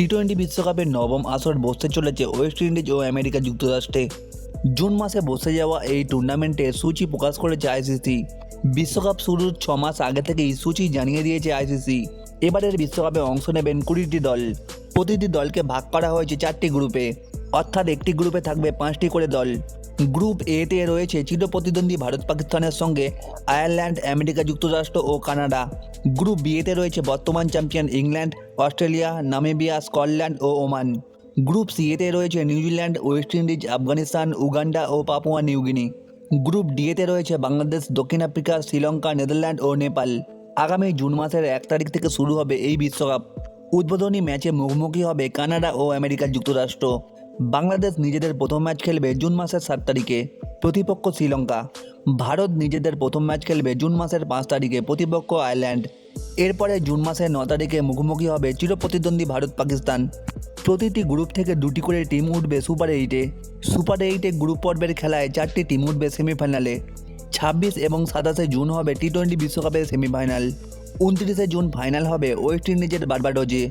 টি twenty বিশ্বকাপের নবম আসর বসতে চলেছে ওয়েস্ট ইন্ডিজ ও আমেরিকা যুক্তরাষ্ট্রে। জুন মাসে বসে যাওয়া এই টুর্নামেন্টে সূচি প্রকাশ করেছে আইসিসি বিশ্বকাপ শুরুর ছ মাস আগে থেকেই সূচি জানিয়ে দিয়েছে আইসিসি এবারের বিশ্বকাপে অংশ নেবেন কুড়িটি দল। প্রতিটি দলকে ভাগ করা হয়েছে চারটি গ্রুপে অর্থাৎ একটি গ্রুপে থাকবে পাঁচটি করে দল। গ্রুপ এতে রয়েছে চিরপ্রতিদ্বন্দ্বী ভারত পাকিস্তানের সঙ্গে আয়ারল্যান্ড, আমেরিকা, যুক্তরাষ্ট্র ও কানাডা। গ্রুপ বিয়েতে রয়েছে বর্তমান champion England, Australia, Namibia, Scotland ও ওমান। গ্রুপ সিএতে রয়েছে New Zealand West Indies, Afghanistan, Uganda ও পাপুয়া নিউগিনি গ্রুপ ডিএতে রয়েছে বাংলাদেশ, দক্ষিণ আফ্রিকা, শ্রীলঙ্কা, নেদারল্যান্ড ও নেপাল। আগামী জুন মাসের এক তারিখ থেকে শুরু হবে এই বিশ্বকাপ। উদ্বোধনী ম্যাচে মুখোমুখি হবে কানাডা ও আমেরিকা, যুক্তরাষ্ট্র। বাংলাদেশ নিজেদের প্রথম ম্যাচ খেলবে জুন মাসের সাত তারিখে। প্রতিপক্ষ শ্রীলঙ্কা। ভারত নিজেদের প্রথম ম্যাচ খেলবে জুন মাসের পাঁচ তারিখে প্রতিপক্ষ আয়ারল্যান্ড। এরপরে জুন মাসের ন তারিখে মুখোমুখি হবে চিরপ্রতিদ্বন্দ্বী ভারত পাকিস্তান প্রতিটি গ্রুপ থেকে দুটি করে টিম উঠবে সুপার এইটে। সুপার এইটে গ্রুপ পর্বের খেলায় চারটি টিম উঠবে সেমিফাইনালে। ছাব্বিশ এবং সাতাশে জুন হবে টি টোয়েন্টি বিশ্বকাপের সেমিফাইনাল। উনত্রিশে জুন ফাইনাল হবে ওয়েস্ট ইন্ডিজের বারবাডোজে।